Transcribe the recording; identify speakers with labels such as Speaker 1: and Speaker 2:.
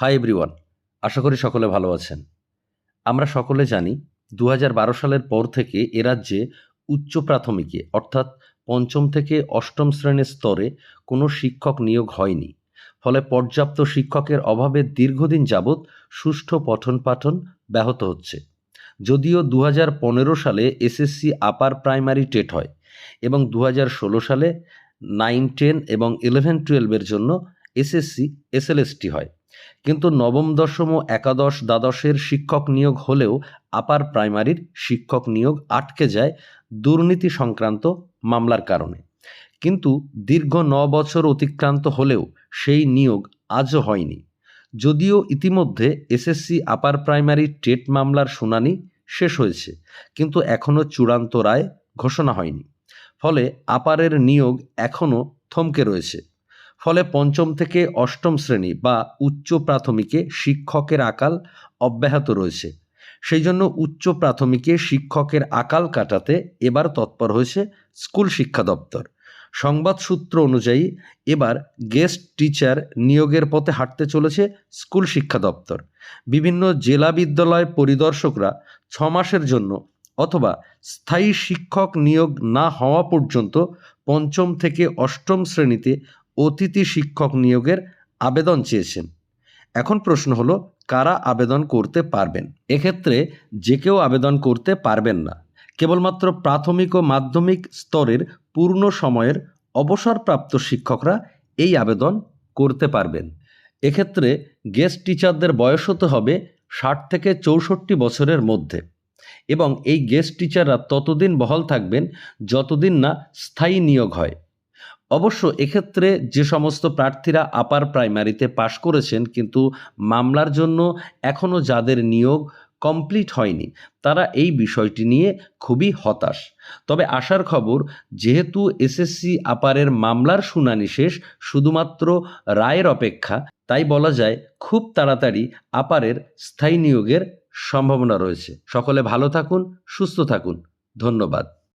Speaker 1: Hi everyone আশা করি সকলে ভালো আছেন। আমরা সকলে জানি দু হাজার বারো সালের পর থেকে এ রাজ্যে উচ্চ প্রাথমিকে, অর্থাৎ পঞ্চম থেকে অষ্টম শ্রেণির স্তরে কোনো শিক্ষক নিয়োগ হয়নি। ফলে পর্যাপ্ত শিক্ষকের অভাবে দীর্ঘদিন যাবৎ সুষ্ঠু পঠন পাঠন ব্যাহত হচ্ছে। যদিও দু হাজার পনেরো সালে এসএসসি আপার প্রাইমারি টেট হয় এবং দু হাজার ষোলো সালে নাইন টেন এবং ইলেভেন টুয়েলভের জন্য এসএসসি এসএলএসটি হয়। কিন্তু নবম দশম ও একাদশ দ্বাদশের শিক্ষক নিয়োগ হলেও আপার প্রাইমারির শিক্ষক নিয়োগ আটকে যায় দুর্নীতি সংক্রান্ত মামলার কারণে। কিন্তু দীর্ঘ ন বছর অতিক্রান্ত হলেও সেই নিয়োগ আজও হয়নি। যদিও ইতিমধ্যে এসএসসি আপার প্রাইমারি টেট মামলার শুনানি শেষ হয়েছে, কিন্তু এখনও চূড়ান্ত রায় ঘোষণা হয়নি। ফলে আপারের নিয়োগ এখনও থমকে রয়েছে। ফলে পঞ্চম থেকে অষ্টম শ্রেণি বা উচ্চ প্রাথমিকে শিক্ষকের আকাল অব্যাহত রয়েছে। সেই জন্য উচ্চ প্রাথমিকে শিক্ষকের আকাল কাটাতে এবার তৎপর হয়েছে স্কুল শিক্ষা দপ্তর। সংবাদ সূত্র অনুযায়ী এবার গেস্ট টিচার নিয়োগের পথে হাঁটতে চলেছে স্কুল শিক্ষা দপ্তর। বিভিন্ন জেলা বিদ্যালয় পরিদর্শকরা ছ মাসের জন্য অথবা স্থায়ী শিক্ষক নিয়োগ না হওয়া পর্যন্ত পঞ্চম থেকে অষ্টম শ্রেণীতে অতিথি শিক্ষক নিয়োগের আবেদন চেয়েছেন। এখন প্রশ্ন হলো, কারা আবেদন করতে পারবেন? এক্ষেত্রে যে কেউ আবেদন করতে পারবেন না, কেবলমাত্র প্রাথমিক ও মাধ্যমিক স্তরের পূর্ণ সময়ের অবসরপ্রাপ্ত শিক্ষকরা এই আবেদন করতে পারবেন। এক্ষেত্রে গেস্ট টিচারদের বয়স হতে হবে ষাট থেকে চৌষট্টি বছরের মধ্যে এবং এই গেস্ট টিচাররা ততদিন বহাল থাকবেন যতদিন না স্থায়ী নিয়োগ হয়। অবশ্য এক্ষেত্রে যে সমস্ত প্রার্থীরা আপার প্রাইমারিতে পাশ করেছেন, কিন্তু মামলার জন্য এখনও যাদের নিয়োগ কমপ্লিট হয়নি, তারা এই বিষয়টি নিয়ে খুবই হতাশ। তবে আশার খবর, যেহেতু এসএসসি আপারের মামলার শুনানি শেষ শুধুমাত্র রায়ের অপেক্ষা, তাই বলা যায় খুব তাড়াতাড়ি আপারের স্থায়ী নিয়োগের সম্ভাবনা রয়েছে। সকলে ভালো থাকুন, সুস্থ থাকুন। ধন্যবাদ।